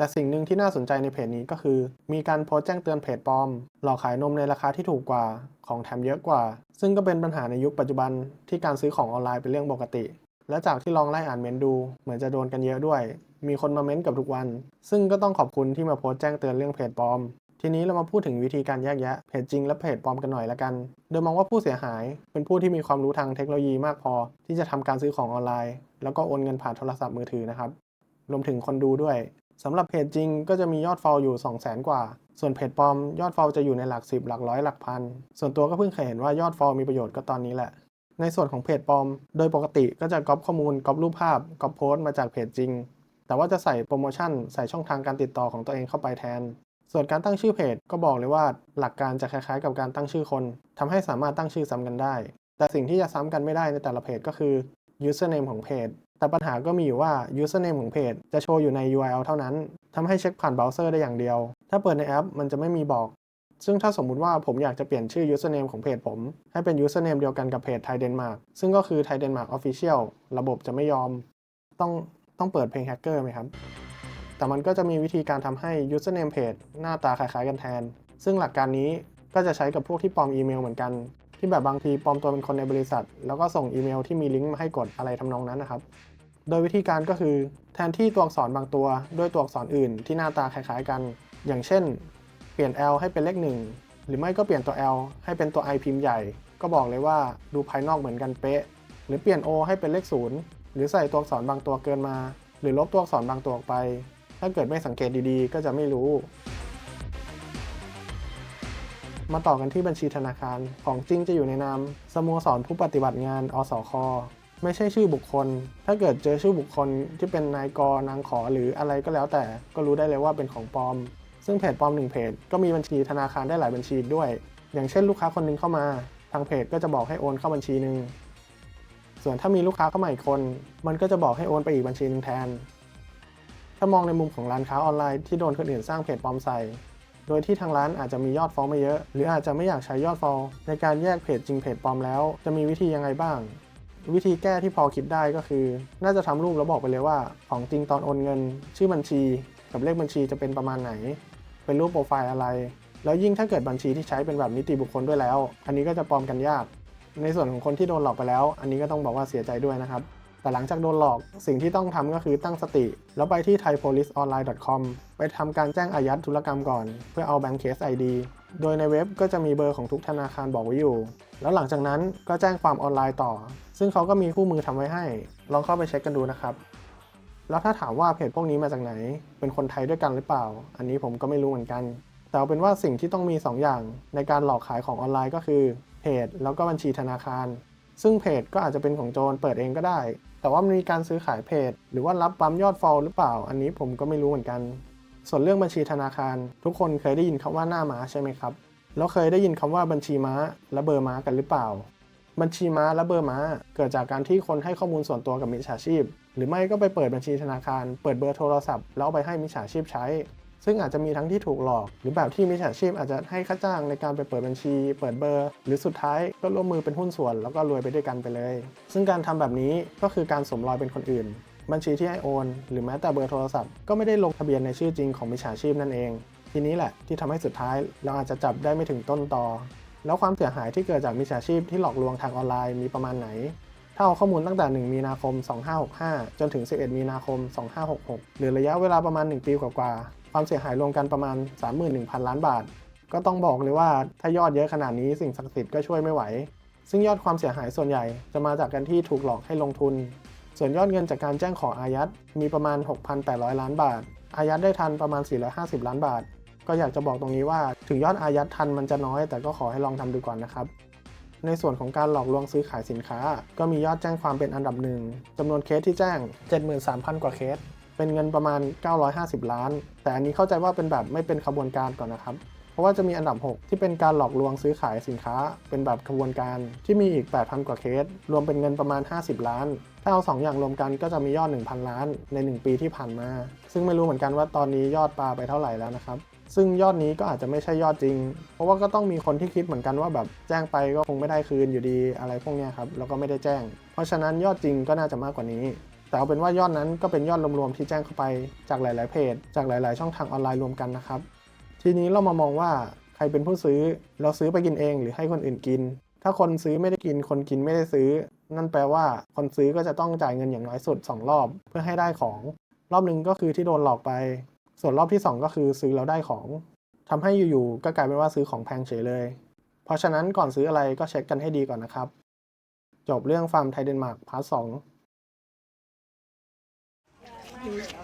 แต่สิ่งหนึ่งที่น่าสนใจในเพจนี้ก็คือ มีการโพสต์แจ้งเตือนเพจปลอม หลอกขายนมในราคาที่ถูกกว่า ของแถมเยอะกว่า ซึ่งก็เป็นปัญหาในยุคปัจจุบันที่การซื้อของออนไลน์เป็นเรื่องปกติ และจากที่ลองไล่อ่านเมนดู เหมือนจะโดนกันเยอะด้วย มีคนมาเม้นต์กับทุกวัน ซึ่งก็ต้องขอบคุณที่มาโพสต์แจ้งเตือนเรื่องเพจปลอม ทีนี้เรามาพูดถึงวิธีการแยกแยะเพจจริงและเพจปลอมกันหน่อยละกัน โดยมองว่าผู้เสียหายเป็นผู้ที่มีความรู้ทางเทคโนโลยีมากพอ ที่จะทำการซื้อของออนไลน์ แล้วก็โอนเงินผ่านโทรศัพท์มือถือนะครับ รวมถึงคนดูด้วย สำหรับเพจจริงก็จะมียอดฟอลอยู่ 2 0 0 0 0 0 กว่า ส่วนเพจปลอมยอดฟอลจะอยู่ในหลัก 10 หลักร้อยหลักพัน ส่วนตัวก็เพิ่งเคยเห็นว่ายอดฟอลมีประโยชน์ก็ตอนนี้แหละ ในส่วนของเพจปลอม โดยปกติก็จะก๊อปข้อมูลก๊อปรูปภาพก๊อปโพสต์มาจากเพจจริง แต่ว่าจะใส่โปรโมชั่นใส่ช่องทางการติดต่อของตัวเองเข้าไปแทน ส่วนการตั้งชื่อเพจก็บอกเลยว่าหลักการจะคล้ายๆ กับการตั้งชื่อคนทำให้สามารถตั้งชื่อซ้ำกันได้ แต่สิ่งที่จะซ้ำกันไม่ได้ในแต่ละเพจก็คือ username ของเพจ แต่ปัญหาก็มีอยู่ว่า username ของเพจจะโชว์อยู่ใน URL เท่านั้นทำให้เช็คผ่านเบราว์เซอร์ได้อย่างเดียว ถ้าเปิดในแอปมันจะไม่มีบอก ซึ่งถ้าสมมุติว่าผมอยากจะเปลี่ยนชื่อ username ของเพจผม ให้เป็น username เดียวกันกับเพจไทยเดนมาร์กซึ่งก็คือไทยเดนมาร์ก Official ระบบจะไม่ยอม ต้องต้องเปิดเพลงแฮกเกอร์ไหมครับ แต่มันก็จะมีวิธีการทำให้ username เพจหน้าตาคล้ายๆกันแทน ซึ่งหลักการนี้ก็จะใช้กับพวกที่ปลอมอีเมลเหมือนกัน ที่แบบบางทีปลอมตัวเป็นคนในบริษัท แล้วก็ส่งอีเมลที่มีลิงก์มาให้กดอะไรทำนองนั้นนะครับ โดยวิธีการก็คือแทนที่ตัวอักษรบางตัว ด้วยตัวอักษรอื่น ที่หน้าตาคล้ายๆกัน อย่างเช่น เปลี่ยน L ให้เป็นเลขหนึ่งหรือไม่ก็เปลี่ยนตัว L ให้เป็นตัว I พิมพ์ใหญ่ ก็บอกเลยว่าดูภายนอกเหมือนกันเป๊ะ หรือเปลี่ยน O ให้เป็นเลขศูนย์หรือใส่ตัวอักษรบางตัวเกินมา หรือลบตัวอักษรบางตัวออกไป ถ้าเกิดไม่สังเกตดีๆ ก็จะไม่รู้ มาต่อกันที่บัญชีธนาคาร ของจริงจะอยู่ในนาม สโมสรผู้ปฏิบัติงาน อสค ไม่ใช่ชื่อบุคคล ถ้าเกิดเจอชื่อบุคคลที่เป็นนายกนางขอหรืออะไรก็แล้วแต่ ก็รู้ได้เลยว่าเป็นของปลอม ซึ่งเพจปลอมหนึ่งเพจก็มีบัญชีธนาคารได้หลายบัญชีด้วย อย่างเช่นลูกค้าคนหนึงเข้ามา ทางเพจก็จะบอกให้โอนเข้าบัญชีหนึ่ง ส่วนถ้ามีลูกค้าเข้ามาอีกคน มันก็จะบอกให้โอนไปอีกบัญชีหนึ่งแทน ถ้ามองในมุมของร้านค้าออนไลน์ที่โดนคนอื่นสร้างเพจปลอมใส่ โดยที่ทางร้านอาจจะมียอดฟอลไม่เยอะ หรืออาจจะไม่อยากใช้ยอดฟอลในการแยกเพจจริงเพจปลอมแล้ว จะมีวิธียังไงบ้าง วิธีแก้ที่พอคิดได้ก็คือ น่าจะทำรูปแล้วบอกไปเลยว่า ของจริงตอนโอนเงิน ชื่อบัญชี กับเลขบัญชีจะเป็นประมาณไหน เป็นรูปโปรไฟล์อะไร แล้วยิ่งถ้าเกิดบัญชีที่ใช้เป็นแบบนิติบุคคลด้วยแล้ว อันนี้ก็จะปลอมกันยาก ในส่วนของคนที่โดนหลอกไปแล้ว อันนี้ก็ต้องบอกว่าเสียใจด้วยนะครับ แต่หลังจากโดนหลอก สิ่งที่ต้องทำก็คือตั้งสติ แล้วไปที่ thaipoliceonline.com ไปทำการแจ้งอายัดธุรกรรมก่อน เพื่อเอา Bank Case ID โดยในเว็บก็จะมีเบอร์ของทุกธนาคารบอกไว้อยู่ แล้วหลังจากนั้นก็แจ้งความออนไลน์ต่อ ซึ่งเขาก็มีคู่มือทำไว้ให้ ลองเข้าไปเช็คกันดูนะครับ แล้วถ้าถามว่าเพจพวกนี้มาจากไหน เป็นคนไทยด้วยกันหรือเปล่า อันนี้ผมก็ไม่รู้เหมือนกัน แต่เอาเป็นว่าสิ่งที่ต้องมี 2 อย่าง ในการหลอกขายของออนไลน์ก็คือเพจแล้วก็บัญชีธนาคาร ซึ่งเพจก็อาจจะเป็นของโจรเปิดเองก็ได้ แต่ว่ามันมีการซื้อขายเพจ หรือว่ารับปั๊มยอดฟอลหรือเปล่า อันนี้ผมก็ไม่รู้เหมือนกัน ส่วนเรื่องบัญชีธนาคาร ทุกคนเคยได้ยินคำว่าหน้าม้าใช่ไหมครับ แล้วเคยได้ยินคำว่าบัญชีม้าและเบอร์ม้ากันหรือเปล่า บัญชีม้าและเบอร์ม้า เกิดจากการที่คนให้ข้อมูลส่วนตัวกับมิจฉาชีพ หรือไม่ก็ไปเปิดบัญชีธนาคาร เปิดเบอร์โทรศัพท์แล้วไปให้มิจฉาชีพใช้ ซึ่งอาจจะมีทั้งที่ถูกหลอก หรือแบบที่มิจฉาชีพอาจจะให้ค่าจ้างในการไปเปิดบัญชี เปิดเบอร์ หรือสุดท้ายก็ร่วมมือเป็นหุ้นส่วน แล้วก็รวยไปด้วยกันไปเลย ซึ่งการทำแบบนี้ก็คือการสมรอยเป็นคนอื่น บัญชีที่ให้โอน หรือแม้แต่เบอร์โทรศัพท์ก็ไม่ได้ลงทะเบียนในชื่อจริงของมิจฉาชีพนั่นเอง ทีนี้แหละที่ทำให้สุดท้ายเราอาจจะจับได้ไม่ถึงต้นตอแล้วความเสียหายที่เกิดจากมิจฉาชีพที่หลอกลวงทางออนไลน์มีประมาณไหนถ้าเอาข้อมูลตั้งแต่ 1 มีนาคม 2565 จนถึง 11 มีนาคม 2566 หรือระยะเวลาประมาณ 1 ปีกว่า ความเสียหายรวมกันประมาณ 31,000 ล้านบาท ก็ต้องบอกเลยว่าถ้ายอดเยอะขนาดนี้สิ่งศักดิ์สิทธิ์ก็ช่วยไม่ไหว ซึ่งยอดความเสียหายส่วนใหญ่จะมาจากการที่ถูกหลอกให้ลงทุน ส่วนยอดเงินจากการแจ้งขออายัดมีประมาณ 6,800 ล้านบาท อายัดได้ทันประมาณ 450 ล้านบาท ก็อยากจะบอกตรงนี้ว่าถึงยอดอายัดทันมันจะน้อย แต่ก็ขอให้ลองทำดูก่อนนะครับในส่วนของการหลอกลวงซื้อขายสินค้า ก็มียอดแจ้งความเป็นอันดับหนึ่งจำนวนเคสที่แจ้ง 73,000 กว่าเคส เป็นเงินประมาณ 950 ล้าน แต่อันนี้เข้าใจว่าเป็นแบบไม่เป็นขบวนการก่อนนะครับ เพราะว่าจะมีอันดับ 6 ที่เป็นการหลอกลวงซื้อขายสินค้า เป็นแบบขบวนการที่มีอีก 8,000 กว่าเคส รวมเป็นเงินประมาณ 50 ล้าน ถ้าเอา 2 อย่างรวมกันก็จะมียอด 1,000 ล้านใน 1 ปีที่ผ่านมา ซึ่งไม่รู้เหมือนกันว่าตอนนี้ยอดปลาไปเท่าไหร่แล้วนะครับซึ่งยอดนี้ก็อาจจะไม่ใช่ยอดจริง เพราะว่าก็ต้องมีคนที่คิดเหมือนกันว่าแบบแจ้งไปก็คงไม่ได้คืนอยู่ดีอะไรพวกนี้ครับ แล้วก็ไม่ได้แจ้ง เพราะฉะนั้นยอดจริงก็น่าจะมากกว่านี้ แต่เอาเป็นว่ายอดนั้นก็เป็นยอดรวมๆที่แจ้งเข้าไปจากหลาย ๆ เพจ จากหลาย ๆ ช่องทางออนไลน์รวมกันนะครับ ทีนี้เรามามองว่าใครเป็นผู้ซื้อ เราซื้อไปกินเองหรือให้คนอื่นกิน ถ้าคนซื้อไม่ได้กิน คนกินไม่ได้ซื้อ นั่นแปลว่าคนซื้อก็จะต้องจ่ายเงินอย่างน้อยสุด 2 รอบ เพื่อให้ได้ของ รอบหนึ่งก็คือที่โดนหลอกไป ส่วนรอบที่ 2 ก็คือซื้อแล้วได้ของทำให้อยู่ ๆ ก็กลายเป็นว่าซื้อของแพงเฉยเลย เพราะฉะนั้นก่อนซื้ออะไรก็เช็คกันให้ดีก่อนนะครับ จบเรื่องฟาร์มไทยเดนมาร์กพาร์ทส อง